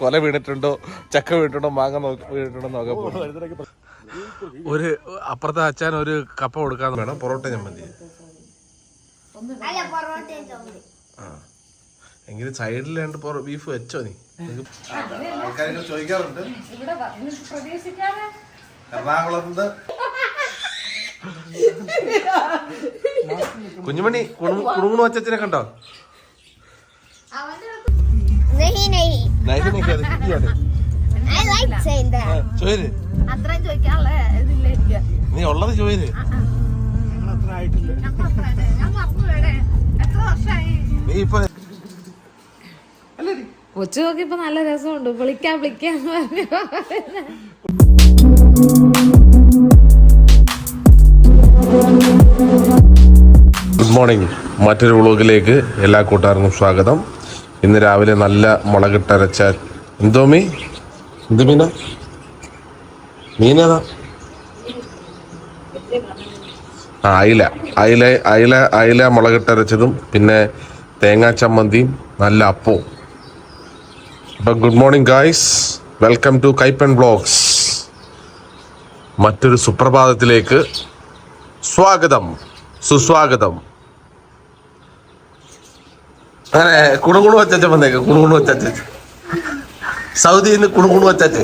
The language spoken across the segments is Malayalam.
കൊല വീണിട്ടുണ്ടോ? ചക്ക വീണിട്ടുണ്ടോ? മാങ്ങ നോക്കി വീണിട്ടുണ്ടോ നോക്കാൻ പോകും ഒരു അപ്പുറത്തെ അച്ഛൻ ഒരു കപ്പ കൊടുക്കാൻ വേണം. പൊറോട്ട ചമ്മന്തി അല്ല പൊറോട്ടയും ചോറ് ആ. എങ്കിലും സൈഡിൽ രണ്ട് ബീഫ് വെച്ചോ നീ? ആൾക്കാരൊക്കെ ചോദിക്കാറുണ്ട്. എറണാകുളത്ത് കുഞ്ഞുമണി കുണുങ്ങുണു വച്ചനെ കണ്ടോ? നെഹി नहीं नहीं അത് ഹിന്ദിയാണ്. ഐ ലൈക്ക് സേയിങ് ദാറ്റ് ചോര് അത്രയും ചോദിക്കാനുള്ള ഇതില്ല എനിക്ക്. നീ ഉള്ളത് ചോര് ഞാൻ മറന്നുപോയടെ. ഞാൻ മറന്നുപോയടെ. എത്ര വർഷമായി? നീ ഇപ്പൊ കൊച്ചു നല്ല രസമുണ്ട്. വിളിക്കാം വിളിക്കാം ഗുഡ് മോർണിംഗ് മറ്റൊരു വ്ളോഗിലേക്ക് എല്ലാ കൂട്ടുകാർക്കും സ്വാഗതം. ഇന്ന് രാവിലെ നല്ല മുളകിട്ടരച്ച എന്തോ മീ എന്ത് മീന? മീനേതാ? ആ അയില. അയില അയില അയില മുളകിട്ടരച്ചതും പിന്നെ തേങ്ങാ ചമ്മന്തിയും നല്ല അപ്പവും അപ്പം good morning guys welcome to Kaippan blogs മറ്റൊരു സുപ്രഭാതത്തിലേക്ക് സ്വാഗതം. സുസ്വാഗതം. അങ്ങനെ കുണുകുണു വച്ചാച്ച വന്നേക്ക് കുണുകുണു വച്ചാച്ച സൗദിയിൽ നിന്ന് കുണുകുണു വച്ചാച്ച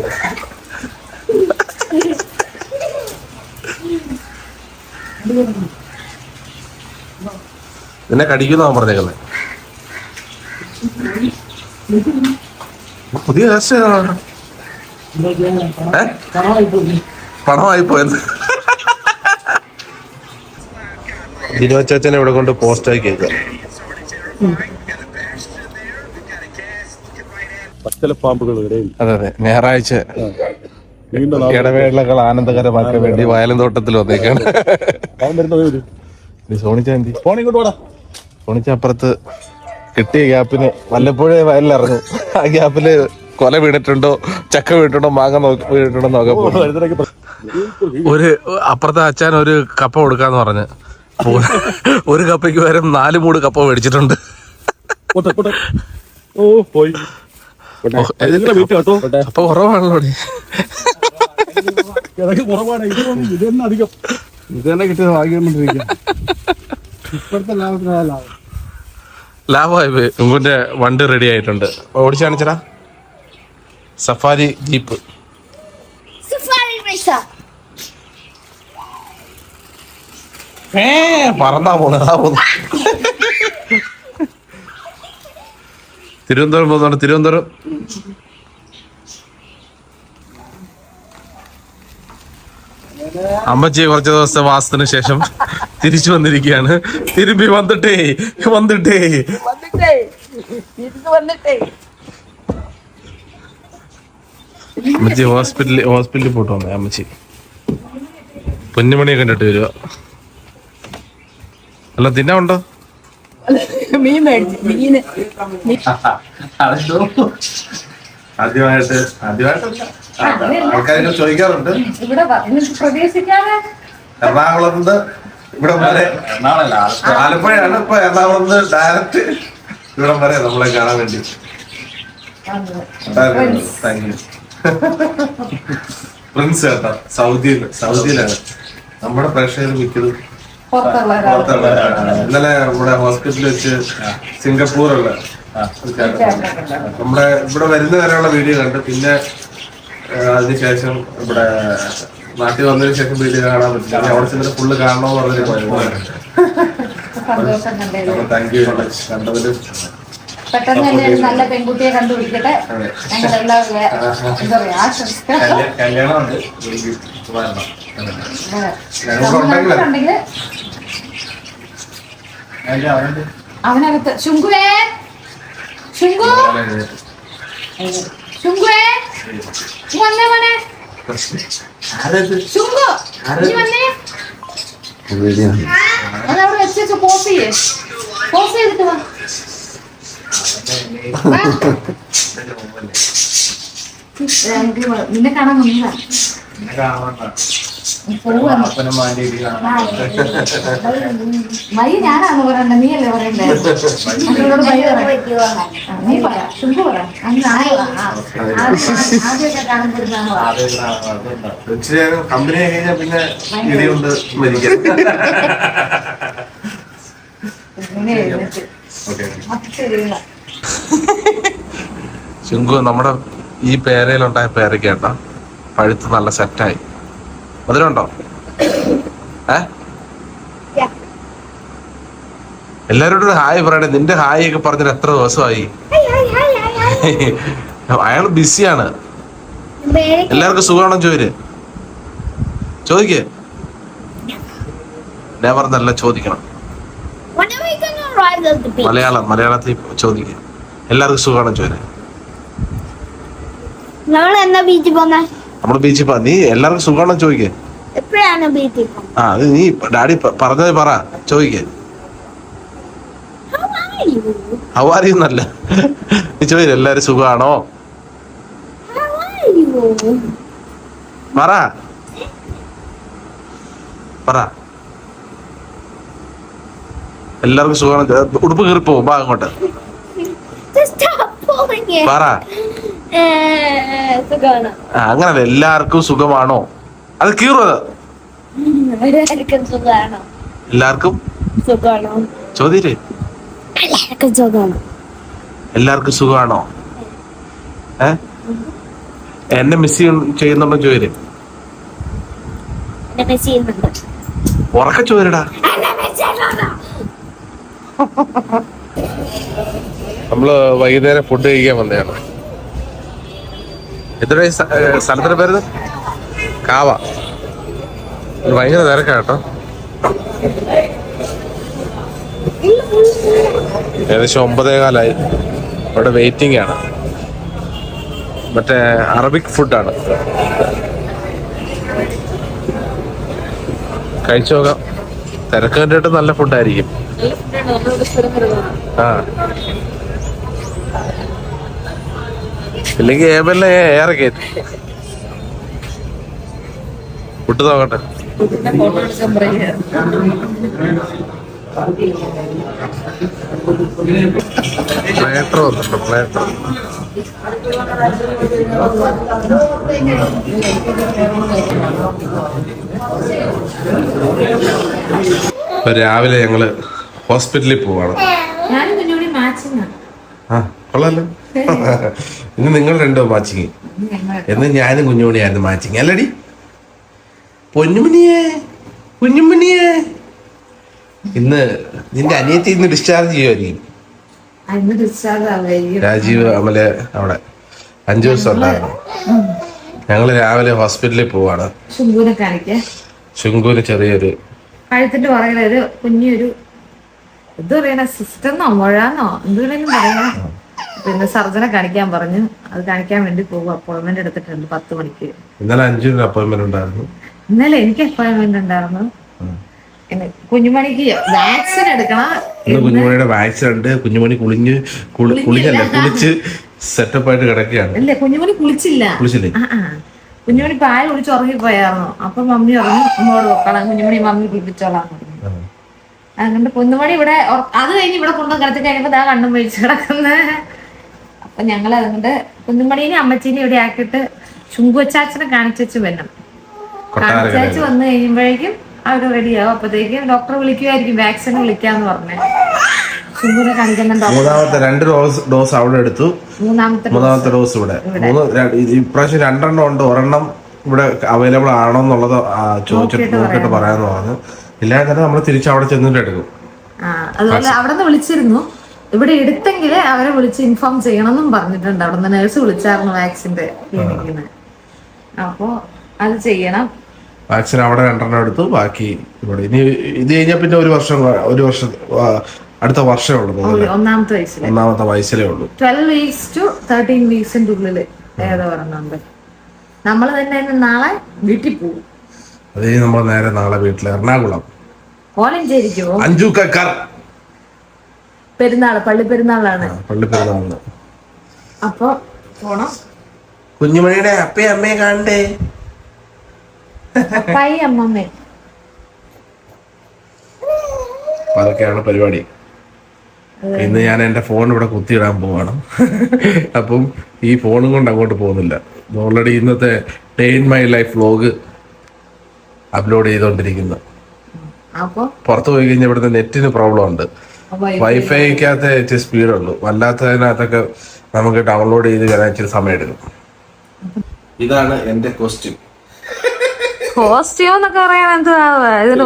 നിന്നെ കടിക്കുന്ന പറഞ്ഞേക്കുന്നത്. പുതിയ പണമായി പോയത് ജിനു ഇവിടെ കൊണ്ട് പോസ്റ്റ് ആക്കിയേക്ക പാമ്പുകൾ ഇടയിൽ അതെ അതെ. ഞായറാഴ്ച നീണ്ട നാൾ ഇടവേളകൾ ആനന്ദകരമാക്കാൻ വേണ്ടി വയലും തോട്ടത്തിൽ വന്നേക്കാണ്. അവൻ വരുന്ന വഴി വരും. നീ സോണിച്ചാന്തി ഫോൺ ഇങ്ങോട്ട് വാടാ. സോണിച്ച അപ്പുറത്ത് കിട്ടിയ ഗ്യാപ്പിന് വല്ലപ്പോഴേ വയലിലിറങ്ങും. ആ ഗ്യാപ്പിൽ കൊല വീണിട്ടുണ്ടോ ചക്ക വീണിട്ടുണ്ടോ മാങ്ങ നോക്കി വീണിട്ടുണ്ടോ നോക്കാൻ ഒരു അപ്പുറത്തെ അച്ഛൻ ഒരു കപ്പ കൊടുക്കാന്ന് പറഞ്ഞ്. ഒരു കപ്പയ്ക്ക് പകരം നാല് മൂട് കപ്പ മേടിച്ചിട്ടുണ്ട്. പോട്ടെ, പോട്ടെ. ഓ പോയി. വീട്ടിൽ കേട്ടോ അപ്പൊ കുറവാണല്ലോ കുറവാണ്. ഇത് ഇത് തന്നെ അധികം ഇത് തന്നെ കിട്ടിയത് ഭാഗ്യം കൊണ്ടിരിക്കുക ഇപ്പോഴത്തെ ലാഭത്തിന് ലാഭം. ലാഭമായി പോയി ഉങ്കുന്റെ വണ്ടി റെഡി ആയിട്ടുണ്ട്. ഓടിച്ചു കാണിച്ചടാ. Safari jeep. ഏ പറന്നാ പോണ അതാ പോന്ന് തിരുവനന്തപുരം പോകുന്നതാണ്. തിരുവനന്തപുരം. അമ്മച്ചി കുറച്ച് ദിവസത്തെ വാസത്തിന് ശേഷം തിരിച്ചു വന്നിരിക്കുകയാണ്. തിരുമ്പി വന്നിട്ടേ വന്നിട്ടേ. അമ്മച്ചി ഹോസ്പിറ്റലിൽ ഹോസ്പിറ്റലിൽ പോയിട്ട് വന്നേ അമ്മച്ചി. പൊന്നുമണിയെ കണ്ടിട്ട് വരിക അല്ല തിന്നാ മീൻ മേടിച്ചു മീന്. ആദ്യമായിട്ട് ആദ്യമായിട്ടല്ല ആൾക്കാരൊക്കെ ചോദിക്കാറുണ്ട്. ഇവിടെ പ്രതീക്ഷിക്കാതെ എറണാകുളത്ത് ഇവിടെ വരെ. ആലപ്പുഴയാണ് ഇപ്പൊ എറണാകുളത്ത് ഡയറക്റ്റ് ഇവിടെ വരെ നമ്മളെ കാണാൻ വേണ്ടി. താങ്ക് യു പ്രിൻസ് കേട്ടോ സൗദിയിൽ സൗദിയിലാണ്. നമ്മുടെ പ്രേക്ഷകർ മിക്കതും പുറത്തുള്ള. ഇന്നലെ നമ്മുടെ ഹോസ്പിറ്റലിൽ വെച്ച് സിംഗപ്പൂറുള്ള. നമ്മുടെ ഇവിടെ വരുന്ന വരെയുള്ള വീഡിയോ കണ്ട് പിന്നെ അതിനുശേഷം ഇവിടെ നാട്ടിൽ വന്നതിന് ശേഷം വീഡിയോ കാണാൻ പറ്റില്ല. അവിടെ ചെന്നിട്ട് ഫുള്ള് കാണണമെന്ന് പറഞ്ഞിട്ട് താങ്ക് യു കണ്ടതിൽ പെട്ടെന്ന് തന്നെ ഒരു നല്ല പെൺകുട്ടിയെ കണ്ടുപിടിക്കട്ടെ. ഞങ്ങളെല്ലാം എന്താ പറയാ ആശംസിക്കാം കല്യാണം ഉണ്ട് ഉണ്ടെങ്കിൽ അവനകത്ത് ശുങ്കുവേ? ശുങ്കു? ശുങ്കുവേ? വന്നേ മോനെ. ശുങ്കു നീ വന്നേ. അതവിടെ വെച്ചു പോസ് ചെയ്യേ. പോസ് ചെയ്തിട്ട് വാ. നിന്നെ കാണാൻ വന്നതാ പോവാണ് അപ്പനും മാനിയൊക്കെ കാണാം മൈ ഞാനാണ് പറയണ്ട നീ അല്ലേ പറയണ്ടേ നീ പറ ശുഭ പറ കമ്പനി കഴിഞ്ഞാൽ പിന്നെ ഇടിയുണ്ട് മരിക്കാം ഓക്കെ ശുങ്കു നമ്മുടെ ഈ പേരയിലുണ്ടായ പേരക്കേട്ട കേട്ടോ പഴുത്ത് നല്ല സെറ്റായി. മധുരമുണ്ടോ? ഏ. എല്ലാരോടും ഹായ് പറയണേ. നിന്റെ ഹായ് ഒക്കെ പറഞ്ഞിട്ട് എത്ര ദിവസമായി? അയാൾ. അയാൾ ബിസിയാണ്. എല്ലാവർക്കും സുഖമാണോ ചോര് ചോദിക്കേ. ഞാൻ പറഞ്ഞല്ല ചോദിക്കണം. മലയാളം മലയാളത്തിൽ ചോദിക്കുക എല്ലാവർക്കും സുഖമാണോ നമ്മൾ എന്നാ ബീച്ചിൽ പോ നീ എല്ലാവർക്കും സുഖമാണോ ചോദിക്കേ? എപ്പോഴാണ് ബീച്ചിൽ ആ അത് നീ ഡാഡി പറഞ്ഞത് പറ ചോദിക്കേ. ഹവാരിന്നല്ല നീ ചോദിച്ചു എല്ലാരും സുഖമാണോ? പറ. പറ. എല്ലാവർക്കും സുഖമാണ്? ഉടുപ്പ് കീറി പോകും ബാ അങ്ങോട്ട്. പറ. അങ്ങനെ എല്ലാവർക്കും സുഖമാണോ? അത് കീറുന്നത് എല്ലാവർക്കും സുഖമാണോ? എല്ലാവർക്കും? സുഖമാണോ? ഏ? എന്നെ മിസ് ചെയ്യുന്നുണ്ടോ ചോദ്യം ഉറക്ക ചോദിരടാ നമ്മൾ വൈകുന്നേരം ഫുഡ് കഴിക്കാൻ വന്നതാണ്. എത്ര സ്ഥലത്തിന്റെ പേര് കാവ. ഭയങ്കര തിരക്കാട്ടോ കേട്ടോ. ഏകദേശം ഒമ്പതേകാലായി. അവിടെ വെയിറ്റിംഗ് ആണ്. മറ്റേ അറബിക് ഫുഡാണ് കഴിച്ചു നോക്കാം. തിരക്ക് കണ്ടിട്ട് നല്ല ഫുഡായിരിക്കും ആ. ഇല്ലെങ്കിൽ ഏബലിനെ ഏറെ കയറ്റി. ഫുഡ് നോക്കട്ടെ. പ്ലേറ്റർ വന്നിട്ടുണ്ട് പ്ലേറ്റർ. ഇപ്പൊ രാവിലെ ഞങ്ങൾ ഹോസ്പിറ്റലിൽ പോവാണ്. ആ കൊള്ളാലോ. ഇന്ന് നിങ്ങൾ രണ്ടോ മാച്ചിങ്. എന്ന് ഞാനും കുഞ്ഞുമണിയായിരുന്നു മാച്ചിങ്. അല്ലടി. പൊന്നുമണിയേ കുഞ്ഞുമണിയേ ഇന്ന് നിന്റെ അനിയത്തി ഇന്ന് ഡിസ്ചാർജ് ചെയ്യുമായിരിക്കും രാജീവ് അമലെ അവിടെ. അഞ്ചു ദിവസം ഉണ്ടായിരുന്നു. ഞങ്ങൾ രാവിലെ ഹോസ്പിറ്റലിൽ പോവാണ്. ശുങ്കൂര് ചെറിയൊരു കഴുത്തിന്റെ പുറകിലൊരു കുഞ്ഞൊരു എന്ത് പറയണ മുഴാന്നോ എന്ത് വേണേലും പറയാ പിന്നെ സർജനെ കാണിക്കാൻ പറഞ്ഞു. അത് കാണിക്കാൻ വേണ്ടി പോകും. അപ്പോയിന്റ്മെന്റ് എടുത്തിട്ടുണ്ട് പത്ത് മണിക്ക്. ഇന്നലെ അഞ്ചിന് അപ്പോയിന്റ്മെന്റ് ഉണ്ടായിരുന്നു. ഇന്നലെ എനിക്ക് അപ്പോയിന്റ്മെന്റ് ഉണ്ടായിരുന്നു. കുഞ്ഞുമണിക്ക് വാക്സിൻ എടുക്കണം. ഇന്ന് കുഞ്ഞുമണിയുടെ വാക്സിൻ ഉണ്ട്. കുഞ്ഞുമണി കുളിഞ്ഞ് കുളിഞ്ഞല്ല. കുളിച്ച് സെറ്റപ്പ് ആയിട്ട് കിടക്കുകയാണ് കുഞ്ഞുമണി കുളിച്ചില്ല. കുളിച്ചില്ലേ? കുഞ്ഞുമണി പാൽ കുടിച്ച് ഉറങ്ങിപ്പോയായിരുന്നു അപ്പൊ മമ്മി ഉറങ്ങി അമ്മോട് നോക്കണം കുഞ്ഞുമണി മമ്മി കുളിപ്പിച്ചോളാം. അങ്ങനെ കുഞ്ഞുമണി ഇവിടെ അത് കഴിഞ്ഞ് ഇവിടെ കൊണ്ടു കിടത്തി കഴിയുമ്പോ ദാ കണ്ണും മേടിച്ച് കിടക്കുന്നത് അപ്പൊ ഞങ്ങൾ അതുകൊണ്ട് കുഞ്ഞുമണീനെ അമ്മച്ചീനെ ഇവിടെ ആക്കിയിട്ട് ചുങ്കുവച്ചാച്ചനെ കാണിച്ചു വരണം. കാണിച്ചു വന്നു കഴിയുമ്പോഴേക്കും അവർ റെഡിയാവും. അപ്പത്തേക്കും ഡോക്ടറെ വിളിക്കുമായിരിക്കും വാക്സിൻ വിളിക്കാന്ന് പറഞ്ഞേ. ചുങ്കുനെ കാണിക്കുന്ന മൂന്നാമത്തെ രണ്ട് ഡോസ് ഡോസ് അവിടെ എടുത്തു. മൂന്നാമത്തെ മൂന്നാമത്തെ ഡോസ് ഇവിടെ. മൂന്ന് ഇപ്രാവശ്യം രണ്ടെണ്ണം ഉണ്ട്. ഒരെണ്ണം ഇവിടെ അവൈലബിൾ ആണോ എന്നുള്ളത് ചോദിച്ചിട്ട് നോക്കിയിട്ട് പറയാന്ന് പറഞ്ഞു. ഇല്ലാതെ തന്നെ നമ്മൾ തിരിച്ച് അവിടെ ചെന്നിട്ട് എടുക്കും. അതുപോലെ അവിടെ നിന്ന് വിളിച്ചിരുന്നു. ഇവിടെ എടുത്തെങ്കിൽ അവരെ വിളിച്ച് ഇൻഫോം ചെയ്യണമെന്നും പറഞ്ഞിട്ടുണ്ട്. അവിടെ നിന്ന് നേഴ്സ് വിളിച്ചായിരുന്നു വാക്സിന്റെ ക്ലിനിക്കിന് അപ്പോ അത് ചെയ്യണം. വാക്സിൻ അവിടെ രണ്ടെണ്ണം എടുത്തു. ബാക്കി ഇവിടെ ഇനി ഇത് കഴിഞ്ഞാൽ പിന്നെ ഒരു വർഷം ഒരു വർഷം അടുത്ത വർഷമേ ഉള്ളൂ ഒന്നാമത്തെ വയസ്സിൽ ഒന്നാമത്തെ വയസ്സിലേ ഉള്ളൂ. ട്വൽവ് വീക്സ് ടു തേർട്ടീൻ വീക്സിന്റെ ഉള്ളിൽ ഏതോ പറഞ്ഞുണ്ട് നമ്മൾ തന്നെ നാളെ വീട്ടിൽ പോകും അതേ നമ്മൾ നേരെ നാളെ വീട്ടിൽ എറണാകുളം. കോലഞ്ചേരിക്കോ പോകും അഞ്ചു കക്കർ പെരുന്നാൾ പള്ളി പെരുന്നാളാണ്. പള്ളി പെരുന്നാളാണ്. അപ്പൊ പോണം. കുഞ്ഞുമണിയുടെ അപ്പയും അമ്മയെ കാണണ്ടേ? അപ്പായി അമ്മമ്മേ അതൊക്കെയാണ് പരിപാടി. ഇന്ന് ഞാൻ എന്റെ ഫോൺ ഇവിടെ കുത്തിയിടാൻ പോവാണ്. അപ്പം ഈ ഫോണും കൊണ്ട് അങ്ങോട്ട് പോകുന്നില്ല. ഓൾറെഡി ഇന്നത്തെ day in my life vlog upload ചെയ്തുകൊണ്ടിരിക്കുന്നു പുറത്തു പോയി കഴിഞ്ഞാൽ ഇവിടുത്തെ നെറ്റിന് പ്രോബ്ലം ഉണ്ട്. വൈഫൈക്കകത്ത് ഇച്ചിരി സ്പീഡുള്ളൂ വല്ലാത്തതിനകത്തൊക്കെ നമുക്ക് ഡൗൺലോഡ് ചെയ്ത് വരാൻ ഇച്ചിരി സമയം എടുക്കും ഇതാണ് എന്റെ കോസ്റ്റ്യൂം കോസ്റ്റ്യൂം എന്നൊക്കെ പറയാൻ എന്താ ഇതിന്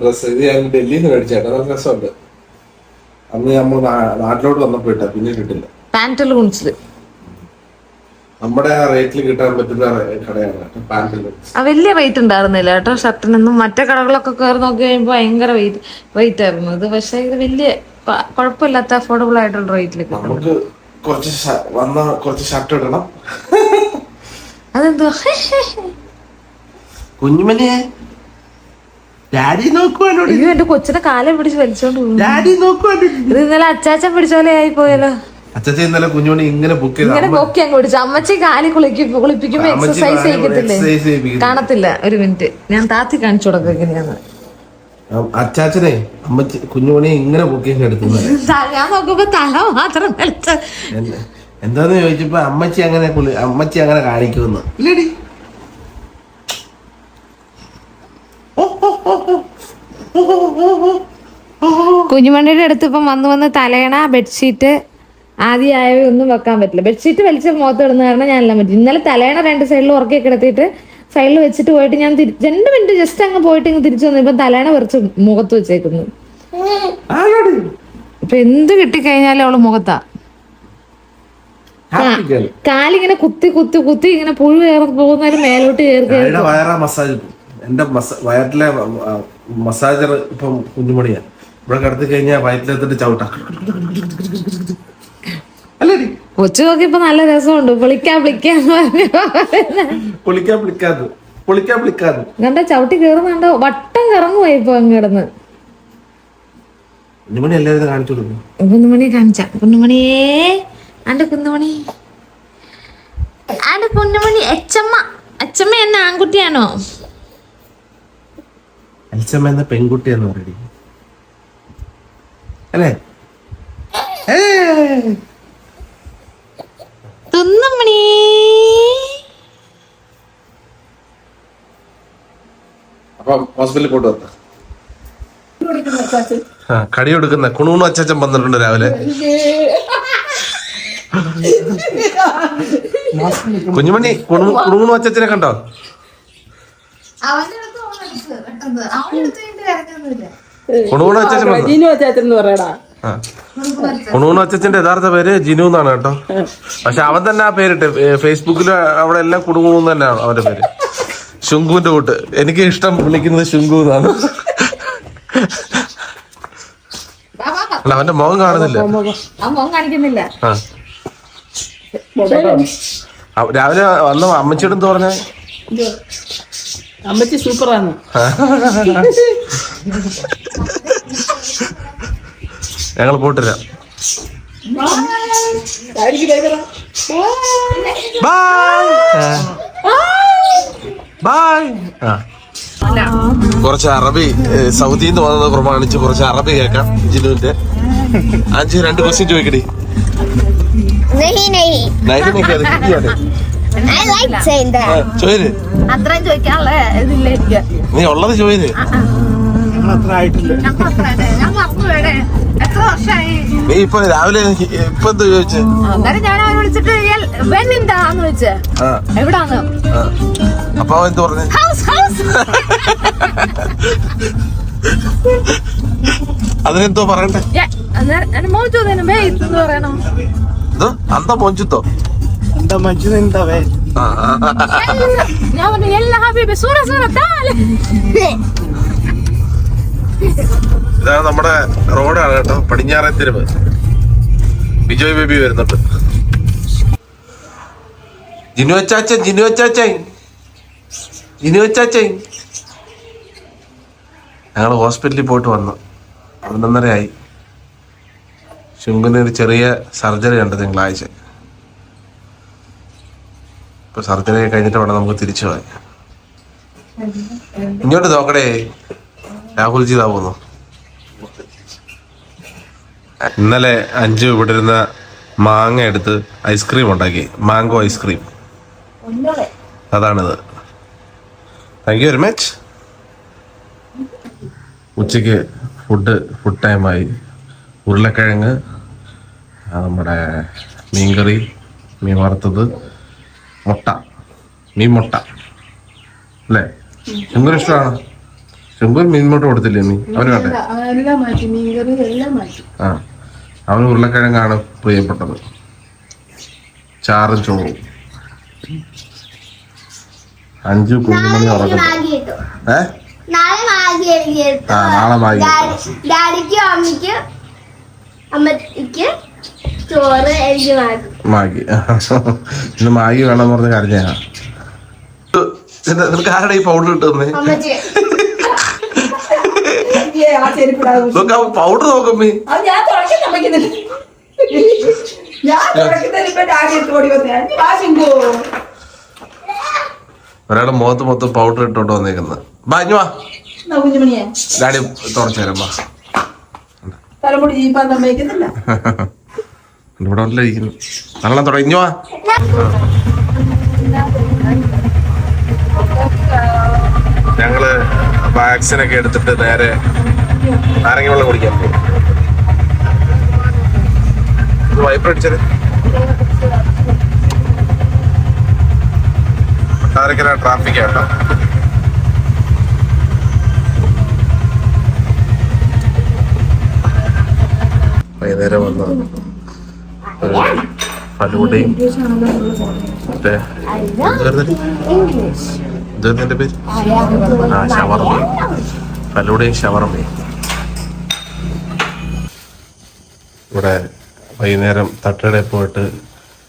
ഡ്രസ് ഇത് ഞാൻ ഡൽഹിയിൽ നിന്ന് മേടിച്ചേട്ടാ നല്ല രസമുണ്ട്. അന്ന് നമ്മൾ നാട്ടിലോട്ട് വന്നപ്പോ ഇട്ടാ പിന്നെ കിട്ടില്ല പാന്റൽ കുണിച്ചിൽ നമ്മുടെ ആ റേറ്റിൽ കിട്ടാൻ പറ്റുന്ന കടയാണ് ആ വലിയ വെയിറ്റ് ഉണ്ടായിരുന്നില്ല കേട്ടോ. ഷർട്ടിനൊന്നും മറ്റേ കടകളൊക്കെ കയറി നോക്കി കഴിയുമ്പോൾ ഭയങ്കര വെയിറ്റ് വെയിറ്റ് ആയിരുന്നു. ഇത് പക്ഷേ ഇത് വലിയ കുഴപ്പമില്ലാത്ത അഫോർഡബിൾ ആയിട്ടുള്ള റേറ്റിൽ നമുക്ക് കുറച്ച് വന്ന കുറച്ച് ഷർട്ട് ഇടണം. അതെന്തോ കുഞ്ഞുമനെ ഡാഡി നോക്കുവാനോ എന്റെ കൊച്ചിനെ കാലം പിടിച്ച് വലിച്ചോണ്ട് പോകും ഡാഡി നോക്കുവാനോ ഇത് ഇന്നലെ അച്ചാച്ചൻ പിടിച്ച പോലെ ആയി പോയല്ലോ. അച്ഛൻ ഇന്നലെ കുഞ്ഞുമണി ഇങ്ങനെ ബുക്ക് ഇങ്ങനെ പൊക്കി അങ്ങ് പിടിച്ചു അമ്മച്ചി കാലി കുളിക്കും കുളിപ്പിക്കുമ്പോ അമ്മച്ചി എക്സസൈസ് കാൽ ചെയ്യത്തില്ലേ? exercise ചെയ്യിപ്പിക്കുന്നു. കാണത്തില്ല. ഒരു മിനിറ്റ്. ഞാൻ താത്തി കാണിച്ചു എങ്ങനെയാന്ന്. അച്ചാച്ചനെ അമ്മച്ചി കുഞ്ഞുമണി ഇങ്ങനെ ബുക്ക് എടുത്തു ഞാൻ നോക്കുമ്പോ തല മാത്രം വലിച്ച എന്ത്- എന്താന്ന് ചോദിച്ചപ്പോ അമ്മച്ചി അങ്ങനെ കുളി അമ്മച്ചി അങ്ങനെ കാണിക്കുമെന്ന്. ഇല്ലടി. കുഞ്ഞുമണിയുടെ അടുത്ത് ഇപ്പം വന്ന് വന്ന് തലയണ ബെഡ്ഷീറ്റ് ആദ്യമായവ ഒന്നും വെക്കാൻ പറ്റില്ല. ബെഡ്ഷീറ്റ് വലിച്ച മുഖത്ത് ഇടുന്ന കാരണം ഞാൻ എല്ലാം പറ്റും. ഇന്നലെ തലേണ രണ്ട് സൈഡിൽ ഉറക്കി കിടത്തിയിട്ട് സൈഡിൽ വെച്ചിട്ട് പോയിട്ട് ഞാൻ രണ്ട് മിനിറ്റ് ജസ്റ്റ് അങ്ങ് പോയിട്ട് ഇങ്ങ് തിരിച്ചു വന്നു. ഇപ്പൊ തലേണ പറിച്ച് മുഖത്ത് വെച്ചേക്കുന്നു. ഇപ്പൊ എന്ത് കിട്ടിക്കഴിഞ്ഞാലും അവൾ മുഖത്താ. കാലിങ്ങനെ കുത്തി കുത്തി കുത്തി ഇങ്ങനെ പുഴു കയറി പോകുന്നതിന് മേലോട്ട് കയറി വയറാ മസാജ് എന്റെ വയറ്റിലെ മസാജർ ഇപ്പം കുഞ്ഞുമണിയാ. ഇവിടെ കിടത്തി കഴിഞ്ഞാൽ വയറ്റിലെത്തിട്ട് ചവിട്ടാ. കൊച്ചു നോക്കിയപ്പോ നല്ല രസമുണ്ട്. പൊളിക്കാൻ വിളിക്കാന്ന് പറഞ്ഞു. പൊളിക്കാൻ വിളിക്കാതെ പൊളിക്കാൻ വിളിക്കാതെ കണ്ട ചവിട്ടി കയറുന്നുണ്ട്? വട്ടം കറങ്ങു ഇപ്പൊ അങ്ങടന്ന് കുഞ്ഞുമണി എല്ലാവരും കാണിച്ചു കൊടുക്കും. കുന്നുമണി കാണിച്ച. കുഞ്ഞുമണിയേ ആന്റെ കുഞ്ഞുമണി. ആന്റെ കുഞ്ഞുമണി അച്ചമ്മ അച്ചമ്മ എന്ന ആൺകുട്ടിയാണോ? അൽച്ചമ്മ എന്ന പെൺകുട്ടിയെന്ന് പറയടി. അല്ലേ? ഏയ്. തുന്നുമണി അപ്പം ഹോസ്പിറ്റലിൽ പോയിട്ട് വന്ന കടി കൊടുക്കുന്ന. കുണൂണ് അച്ചാച്ചൻ വന്നിട്ടുണ്ട് രാവിലെ. കുഞ്ഞുമണി കുണുങ്ങുണു കുണൂണ് അച്ചാച്ചനെ കണ്ടോ? കുണുങ്ങുണു ആ. കുണൂണ് അച്ചച്ചന്റെ യഥാർത്ഥ പേര് ജിനു എന്നാണ് കേട്ടോ. പക്ഷെ അവൻ തന്നെ ആ പേരിട്ട് ഫേസ്ബുക്കിൽ അവിടെ എല്ലാം കുടുങ്ങുന്നു തന്നെയാണ് അവന്റെ പേര്. ശുങ്കുവിന്റെ കൂട്ട്. എനിക്ക് ഇഷ്ടം വിളിക്കുന്നത് ശുങ്കു എന്നാണ്. അല്ല അവന്റെ മുഖം കാണുന്നില്ല. രാവിലെ വന്ന? അമ്മച്ചിയുടെ പറഞ്ഞ പറഞ്ഞേ? അമ്മച്ചി സൂപ്പറാണ്. ഞങ്ങൾ പോട്ടില്ല ബൈ ബായ് കുറച്ച് അറബി സൗദിയിൽ നിന്ന് വന്നത് പ്രമാണിച്ച് കുറച്ച് അറബി കേൾക്കാം ജിനുവിന്റെ. അഞ്ച് രണ്ട് ക്വസ്റ്റ്യൻ ചോദിക്കടി. നീ ഉള്ളത് ചോദിന് നീ ഇപ്പൊ രാവിലെ ഇപ്പൊ എന്ത് ചോദിച്ചു? എവിടാന്ന്? അപ്പൊ അവൻ എന്ത് പറഞ്ഞു? House house. അതിനെന്തോ പറയണ്ടേ? എന്തോ? അന്ത മൊഞ്ചുത്തോ? എന്താ. ഞാൻ പറഞ്ഞു എല്ലാ ഹബീബി സൂറ സൂറ താൽ. ഇതാണ് നമ്മുടെ റോഡാണ് കേട്ടോ പടിഞ്ഞാറേ തെരുവ്. ബിജോയ് ബേബി വരുന്നുണ്ട്. ജിനു അച്ചാച്ചൻ ജിനു വെച്ചാച്ച ഞങ്ങൾ ഹോസ്പിറ്റലിൽ പോയിട്ട് വന്നു. പതിനൊന്നരയായി ശുങ്കിന് ഒരു ചെറിയ സർജറി ഉണ്ട് തിങ്കളാഴ്ച. ഇപ്പൊ സർജറി കഴിഞ്ഞിട്ട് വേണം നമുക്ക് തിരിച്ചു പോകാൻ. ഇങ്ങോട്ട് നോക്കടേ. രാഹുൽജി ഇതാ ഇന്നലെ അഞ്ചു ഇവിടെ ഇരുന്ന മാങ്ങ എടുത്ത് ഐസ്ക്രീം ഉണ്ടാക്കി. Mango ice cream. അതാണിത്. Thank you very much ഉച്ചയ്ക്ക് ഫുഡ് ഫുഡ് ടൈമായി ഉരുളക്കിഴങ്ങ് നമ്മുടെ മീൻകറി മീൻ വറുത്തത് മുട്ട മീൻ മുട്ട. അല്ലേ? ശുങ്കുന് ഇഷ്ടമാണ്? ശുങ്കുൻ മീൻ മുട്ട കൊടുത്തില്ലേ നീ? അവന് വേണ്ടേ? ആ. അവന് ഉരുളക്കിഴങ്ങാണ് പ്രിയപ്പെട്ടത്. ചാറും ചോറും. അഞ്ചു കുഞ്ഞുമണി ഉറങ്ങുന്നു. ഏ? നാളെ മാഗി എനിക്ക് കിട്ടും. ആ, നാളെ മാഗി ഡാഡി- ഡാഡിക്കും അമ്മയ്ക്കും അമ്മയ്ക്ക് ചോറ് എനിക്ക് മാഗി. മാഗി. ഇന്ന് മാഗി വേണമെന്ന് പറഞ്ഞ കരഞ്ഞാ നിനക്ക് ആരുടെ ഈ പൗഡർ കിട്ടുന്നേ? നോക്കാം പൗഡർ നോക്കമ്മേ ഞാൻ തുടക്കം സമ്മതിക്കുന്നില്ല ഞാൻ തുടക്കുന്നതിന് ഇപ്പൊ ഡാഡി എടുത്ത് ഓടി വന്നേ വാ ശിങ്കു ഒരാളുടെ മുഖത്ത് മൊത്തം പൗഡർ ഇട്ടോണ്ട് വന്നേക്കുന്നത് ബാ ഇഞ്ഞു വാ. ഡാഡി തുറച്ചു തരാം ബാ ഇവിടെ തുടങ്ങി. ഇഞ്ഞു വാ. ഞങ്ങൾ വാക്സിൻ ഒക്കെ എടുത്തിട്ട് നേരെ നാരങ്ങ വെള്ളം കുടിക്കാൻ പോകും കൊട്ടാരക്കര ട്രാഫിക് ആട്ടോ. വൈകുന്നേരം വന്ന. ഫലൂടയും പേര്? ആ ഷവർമയും ഫലൂടയും ഇവിടെ വൈകുന്നേരം തട്ടടെ പോയിട്ട്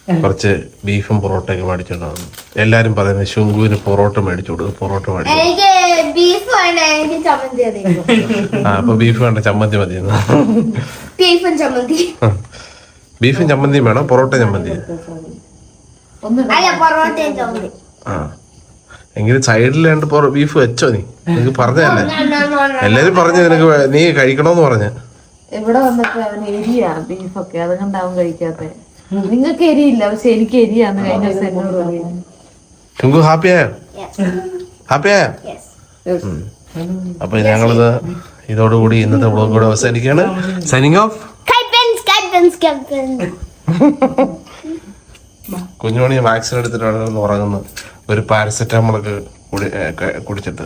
കുറച്ച് ബീഫും പൊറോട്ടയൊക്കെ മേടിച്ചോണ്ട് വന്നു എല്ലാരും പറയുന്നത് ശുങ്കുവിന് പൊറോട്ട മേടിച്ചു കൊടുക്കും പൊറോട്ട മേടിച്ചു ആ അപ്പൊ ബീഫ് വേണ്ട ചമ്മന്തി മതി ബീഫും ചമ്മന്തി. ബീഫും ചമ്മന്തിയും വേണം പൊറോട്ട ചമ്മന്തി. അല്ല പൊറോട്ടയും ചമ്മന്തി. ആ. എങ്കിലും സൈഡിൽ രണ്ട് ബീഫ് വെച്ചോ നീ? നിനക്ക് പറഞ്ഞല്ലേ. എല്ലാരും പറഞ്ഞു നിനക്ക് നീ കഴിക്കണോന്ന് പറഞ്ഞു. ഇവിടെ വന്നപ്പോ അവന് എരിയാ ബീഫൊക്കെ? അതുകൊണ്ടാവും കഴിക്കാത്തെ. നിങ്ങൾക്ക് എരിയില്ല. പക്ഷെ എനിക്ക് എരിയാന്ന് കഴിഞ്ഞ ദിവസം എന്നോട് പറയുന്നത് ശുങ്കു ഹാപ്പിയായോ. അപ്പൊ ഞങ്ങളിത് ഇതോടുകൂടി ഇന്നത്തെ വ്ളോഗ് കൂടെ അവസാനിക്കുകയാണ്. Signing off. കുഞ്ഞുമണി വാക്സിൻ എടുത്തിട്ടാണ് ഉറങ്ങുന്നത്. ഒരു പാരസെറ്റാമോളൊക്കെ കുടിച്ചിട്ട്.